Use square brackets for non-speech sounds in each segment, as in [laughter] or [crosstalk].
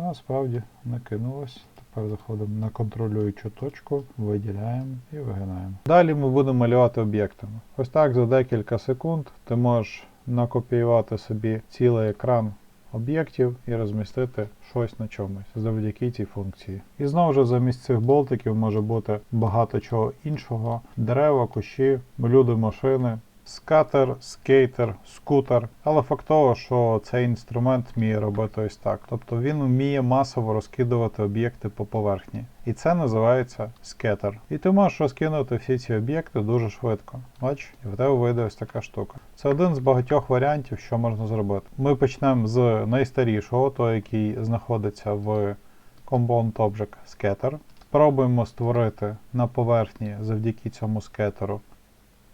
Та справді накинулось. Тепер заходимо на контролюючу точку, виділяємо і вигинаємо. Далі ми будемо малювати об'єктами. Ось так за декілька секунд ти можеш накопіювати собі цілий екран об'єктів і розмістити щось на чомусь завдяки цій функції. І знову ж замість цих болтиків може бути багато чого іншого: дерева, кущі, люди, машини. Скатер, скейтер, скутер. Але факт того, що цей інструмент вміє робити ось так. Тобто він вміє масово розкидувати об'єкти по поверхні. І це називається скетер. І ти можеш розкинути всі ці об'єкти дуже швидко. Бач, і в тебе вийде ось така штука. Це один з багатьох варіантів, що можна зробити. Ми почнемо з найстарішого, той, який знаходиться в Compound Object Scatter. Спробуємо створити на поверхні завдяки цьому скетеру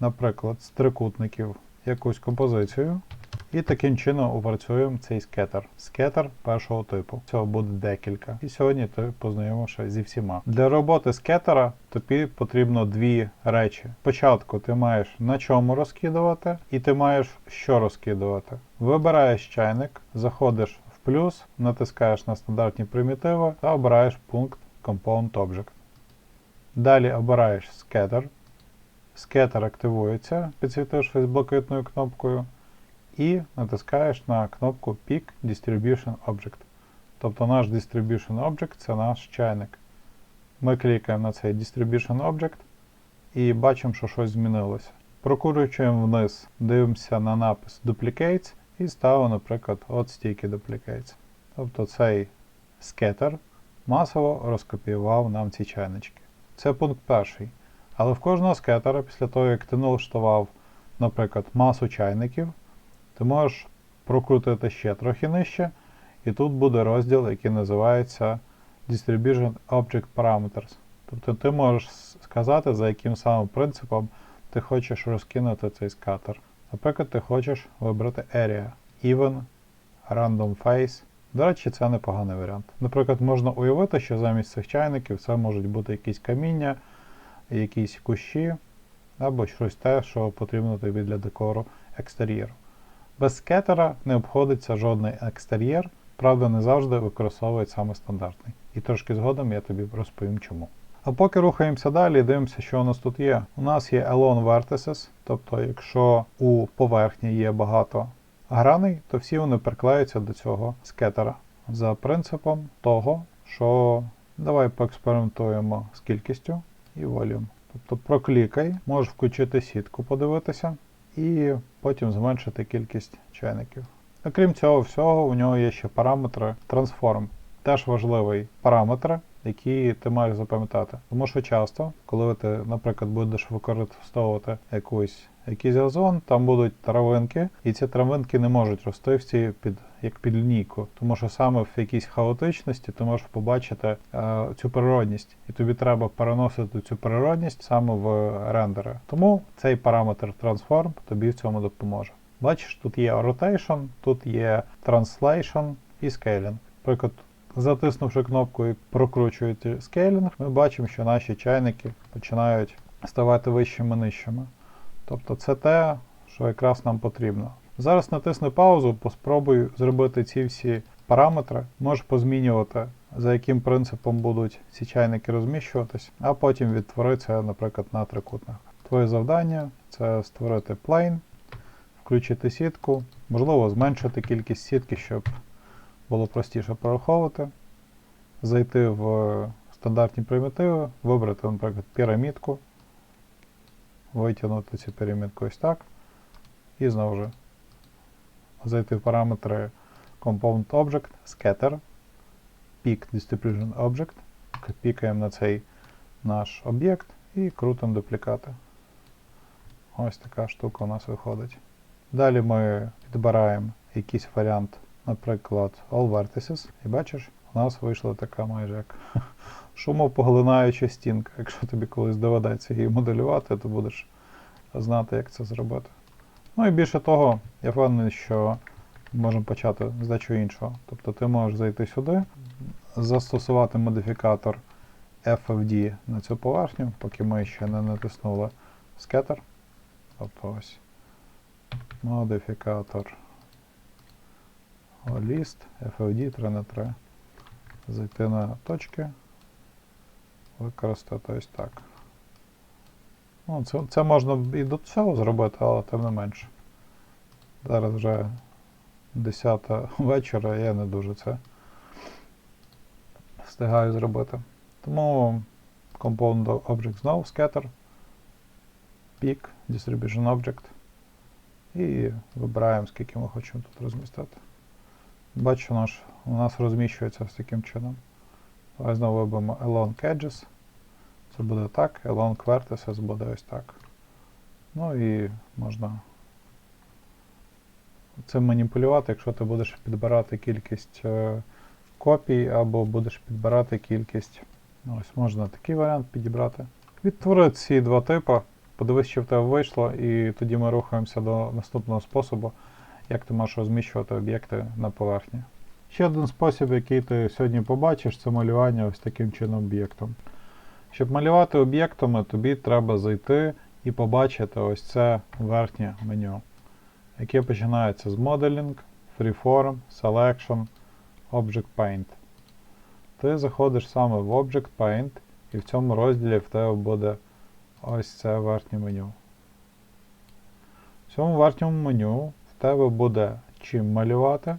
наприклад, з трикутників якусь композицію. І таким чином опрацюємо цей скетер. Скетер першого типу. Цього буде декілька. І сьогодні ти познайомишся зі всіма. Для роботи скетера тобі потрібно дві речі. Спочатку ти маєш на чому розкидувати, і ти маєш що розкидувати. Вибираєш чайник, заходиш в плюс, натискаєш на стандартні примітиви та обираєш пункт Compound Object. Далі обираєш Scatter. Скетер активується, підсвітившись блакитною кнопкою, і натискаєш на кнопку Pick Distribution Object. Тобто наш Distribution Object це наш чайник. Ми клікаємо на цей Distribution Object і бачимо, що щось змінилося. Прокручуємо вниз, дивимося на напис Duplicates і ставимо, наприклад, от стільки Duplicates. Тобто цей скетер масово розкопіював нам ці чайнички. Це пункт перший. Але в кожного скетера, після того, як ти налаштував, наприклад, масу чайників, ти можеш прокрутити ще трохи нижче, і тут буде розділ, який називається Distribution Object Parameters. Тобто ти можеш сказати, за яким самим принципом ти хочеш розкинути цей скатер. Наприклад, ти хочеш вибрати Area, Even, Random Face. До речі, це непоганий варіант. Наприклад, можна уявити, що замість цих чайників це можуть бути якісь каміння якісь кущі або щось те, що потрібно тобі для декору екстер'єру. Без скетера не обходиться жодний екстер'єр, правда, не завжди використовують саме стандартний. І трошки згодом я тобі розповім чому. А поки рухаємося далі, дивимося, що у нас тут є. У нас є Alone Vertices, тобто, якщо у поверхні є багато граней, то всі вони приклеються до цього скетера. За принципом того, що давай поекспериментуємо з кількістю і volume. Тобто проклікай, можеш включити сітку, подивитися, і потім зменшити кількість чайників. Окрім цього всього, у нього є ще параметри Transform. Теж важливий параметр, який ти маєш запам'ятати. Тому що часто, коли ти, наприклад, будеш використовувати якусь якийсь озон, там будуть травинки, і ці травинки не можуть рости всі під як під лінійку, тому що саме в якійсь хаотичності ти можеш побачити е, цю природність, і тобі треба переносити цю природність саме в рендери. Тому цей параметр Transform тобі в цьому допоможе. Бачиш, тут є Rotation, тут є Translation і Scaling. Наприклад, затиснувши кнопку і прокручуєте скейлінг, ми бачимо, що наші чайники починають ставати вищими нижчими. Тобто це те, що якраз нам потрібно. Зараз натисни паузу, поспробуй зробити ці всі параметри, можеш позмінювати, за яким принципом будуть ці чайники розміщуватись, а потім відтвори це, наприклад, на трикутних. Твоє завдання це створити плейн, включити сітку, можливо, зменшити кількість сітки, щоб було простіше пораховувати, зайти в стандартні примітиви, вибрати, наприклад, пірамідку, витягнути цю пірамідку ось так. І знову ж зайти в параметри Component Object, Scatter, Pick Distribution Object, пікаємо на цей наш об'єкт і крутимо дуплікати. Ось така штука у нас виходить. Далі ми підбираємо якийсь варіант, наприклад, All Vertices, і бачиш, у нас вийшла така майже як [laughs] шумопоглинаюча стінка. Якщо тобі колись доведеться її моделювати, то будеш знати, як це зробити. Ну і більше того, я впевнений, що можемо почати з дечого іншого. Тобто ти можеш зайти сюди, застосувати модифікатор FFD на цю поверхню, поки ми ще не натиснули скетер. Тобто ось модифікатор list FFD 3 на 3 зайти на точки, використати ось так. Ну, це, це можна і до цього зробити, але тим не менше. Зараз вже 10 вечора, я не дуже це встигаю зробити. Тому Component Object знову scatter, Peak, Distribution Object. І вибираємо, скільки ми хочемо тут розмістити. Бачу, у нас розміщується ось таким чином. Давай знову виберемо Along Edges. Це буде так, Along Vertices буде ось так. Ну і можна цим маніпулювати, якщо ти будеш підбирати кількість е, копій або будеш підбирати кількість. Ось можна такий варіант підібрати. Відтвори ці два типи, подивись, що в тебе вийшло, і тоді ми рухаємося до наступного способу, як ти можеш розміщувати об'єкти на поверхні. Ще один спосіб, який ти сьогодні побачиш, це малювання ось таким чином об'єктом. Щоб малювати об'єктами, тобі треба зайти і побачити ось це верхнє меню, яке починається з Modeling, Freeform, Selection, Object Paint. Ти заходиш саме в Object Paint, і в цьому розділі в тебе буде ось це верхнє меню. В цьому верхньому меню в тебе буде чим малювати,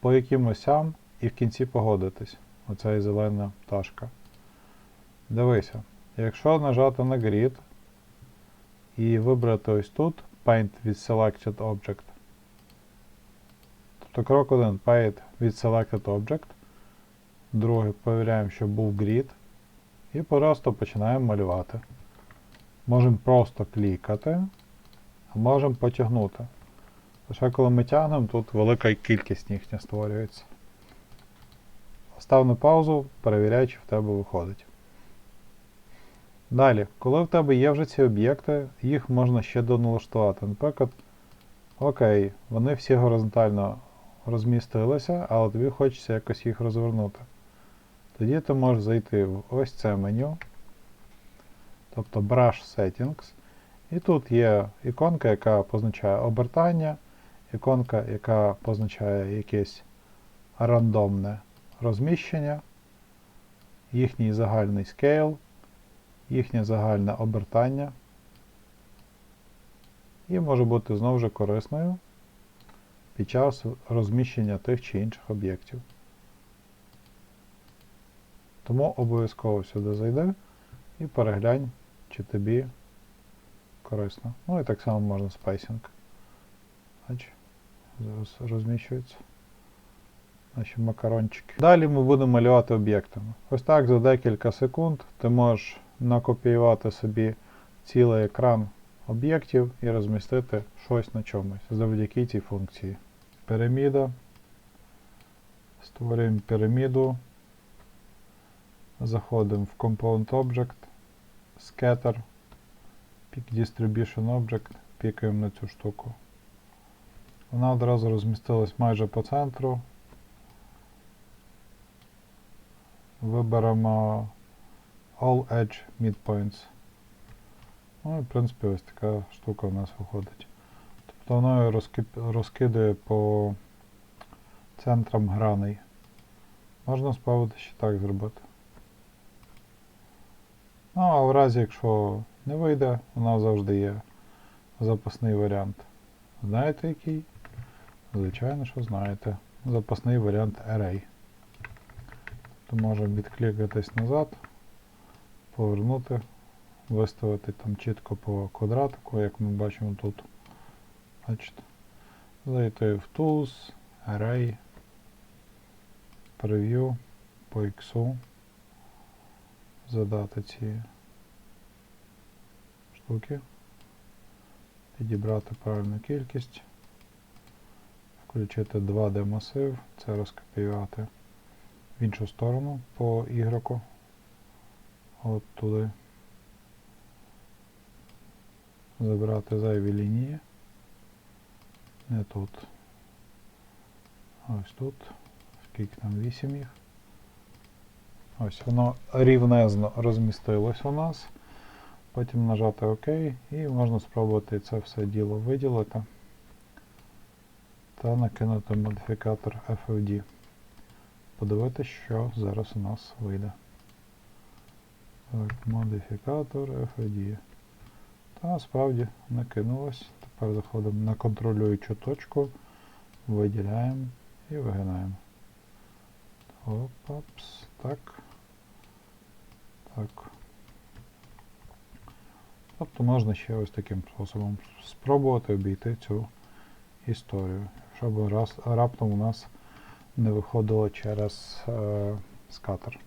по яким осям і в кінці погодитись. Оця і зелена пташка. Дивися, якщо нажати на Grid і вибрати ось тут Paint with Selected Object, тобто крок 1 Paint with Selected Object, другий перевіряємо, щоб був Grid, і просто починаємо малювати. Можемо просто клікати, а можемо потягнути. Лише коли ми тягнемо, тут велика кількість їхня створюється. Став на паузу, перевіряй, чи в тебе виходить. Далі, коли в тебе є вже ці об'єкти, їх можна ще доналаштувати. Наприклад, окей, вони всі горизонтально розмістилися, але тобі хочеться якось їх розвернути. Тоді ти можеш зайти в ось це меню, тобто Brush Settings. І тут є іконка, яка позначає обертання, іконка, яка позначає якесь рандомне розміщення, їхній загальний scale, їхнє загальне обертання. І може бути знову ж корисною під час розміщення тих чи інших об'єктів. Тому обов'язково сюди зайди і переглянь, чи тобі корисно. Ну і так само можна спейсинг. Бач, зараз розміщується наші макарончики. Далі ми будемо малювати об'єктами. Ось так за декілька секунд ти можеш накопіювати собі цілий екран об'єктів і розмістити щось на чомусь завдяки цій функції. Піраміда. Створюємо піраміду. Заходимо в Component Object, Scatter, Pick Distribution Object, пікаємо на цю штуку. Вона одразу розмістилась майже по центру. Виберемо All Edge Midpoints. Ну і в принципі ось така штука у нас виходить. Тобто воно розкип- розкидує по центрам граней. Можна спробувати ще так зробити. Ну, а в разі, якщо не вийде, у нас завжди є запасний варіант. Знаєте який? Звичайно, що знаєте. Запасний варіант Array. То можемо відкликатись назад, повернути, виставити там чітко по квадратику, як ми бачимо тут. Бачите. Зайти в Tools, Array, Preview, по X задати ці штуки, підібрати правильну кількість, включити 2D масив, це розкопіювати в іншу сторону по ігроку, от туди, забрати зайві лінії, не тут, ось тут, скільки там 8 їх. Ось воно рівнезно розмістилось у нас. Потім нажати ОК і можна спробувати це все діло виділити та накинути модифікатор FFD. подивитися, що зараз у нас вийде. Так, модифікатор FID. Та насправді не кинулось. Тепер заходимо на контролюючу точку, виділяємо і вигинаємо. Опапс, так. Так. Тобто можна ще ось таким способом спробувати обійти цю історію, щоб раз, раптом у нас не виходило через е, скатер.